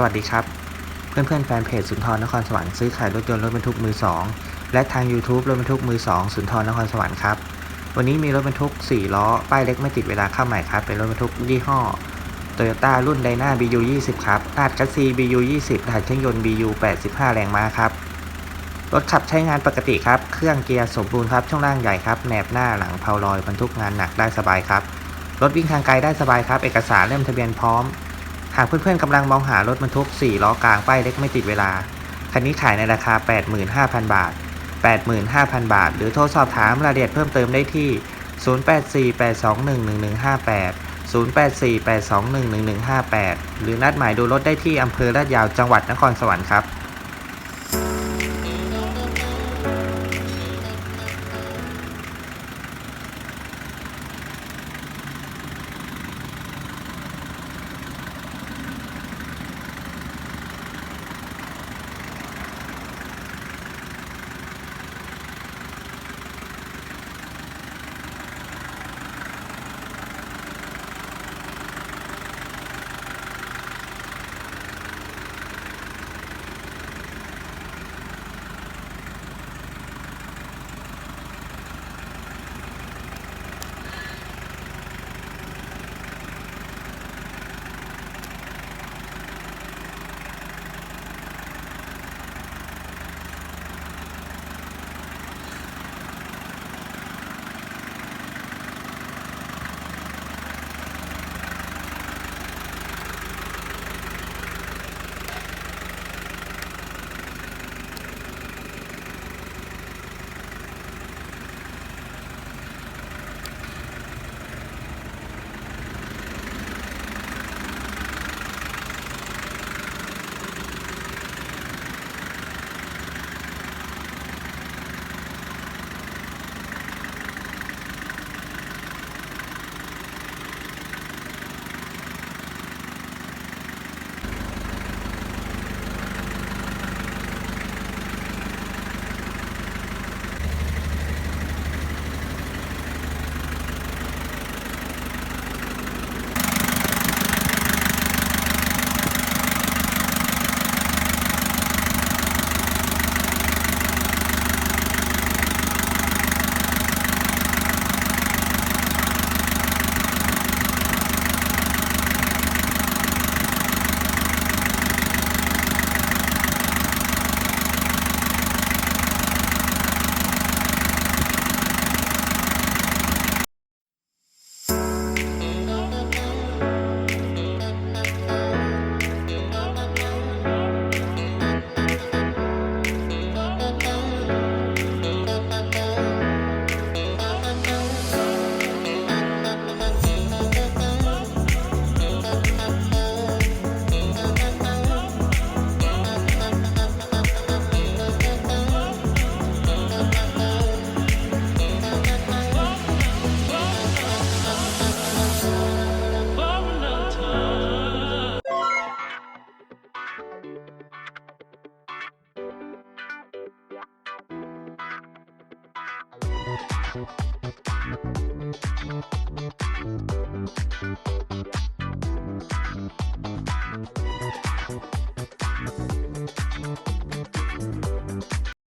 สวัสดีครับ เพื่อนๆแฟนเพจสุนทรนครสวรรค์ซื้อขายรถยนต์รถบรรทุกมือ 2 และทาง YouTube รถบรรทุกมือ 2 สุนทรนครสวรรค์ครับ วันนี้มีรถบรรทุก 4 ล้อ ป้ายเล็กไม่ติดเวลาเข้าใหม่ครับ เป็นรถบรรทุกยี่ห้อ Toyota รุ่นไดนา BU 20 ครับรหัสคัสซี BU 20 รหัสเครื่องยนต์ BU 85 แรงม้าครับ รถขับใช้งานปกติครับ เครื่องเกียร์สมบูรณ์ครับ ช่วงล่างใหญ่ครับแหนบหน้าหลังเพลาลอยบรรทุกงานหนักได้สบายครับ รถวิ่งทางไกลได้สบายครับ เอกสารเล่มทะเบียนพร้อมากเพื่อนๆกำลังมองหารถบรรทุก 4 ล้อกลางป้ายเล็กไม่ติดเวลา คันนี้ขายในราคา 85,000 บาท 85,000 บาท หรือโทรสอบถามรายละเอียดเพิ่มเติมได้ที่ 0848211158 0848211158 หรือนัดหมายดูรถได้ที่อำเภอลาดยาวจังหวัดนครสวรรค์ครับ Thank you.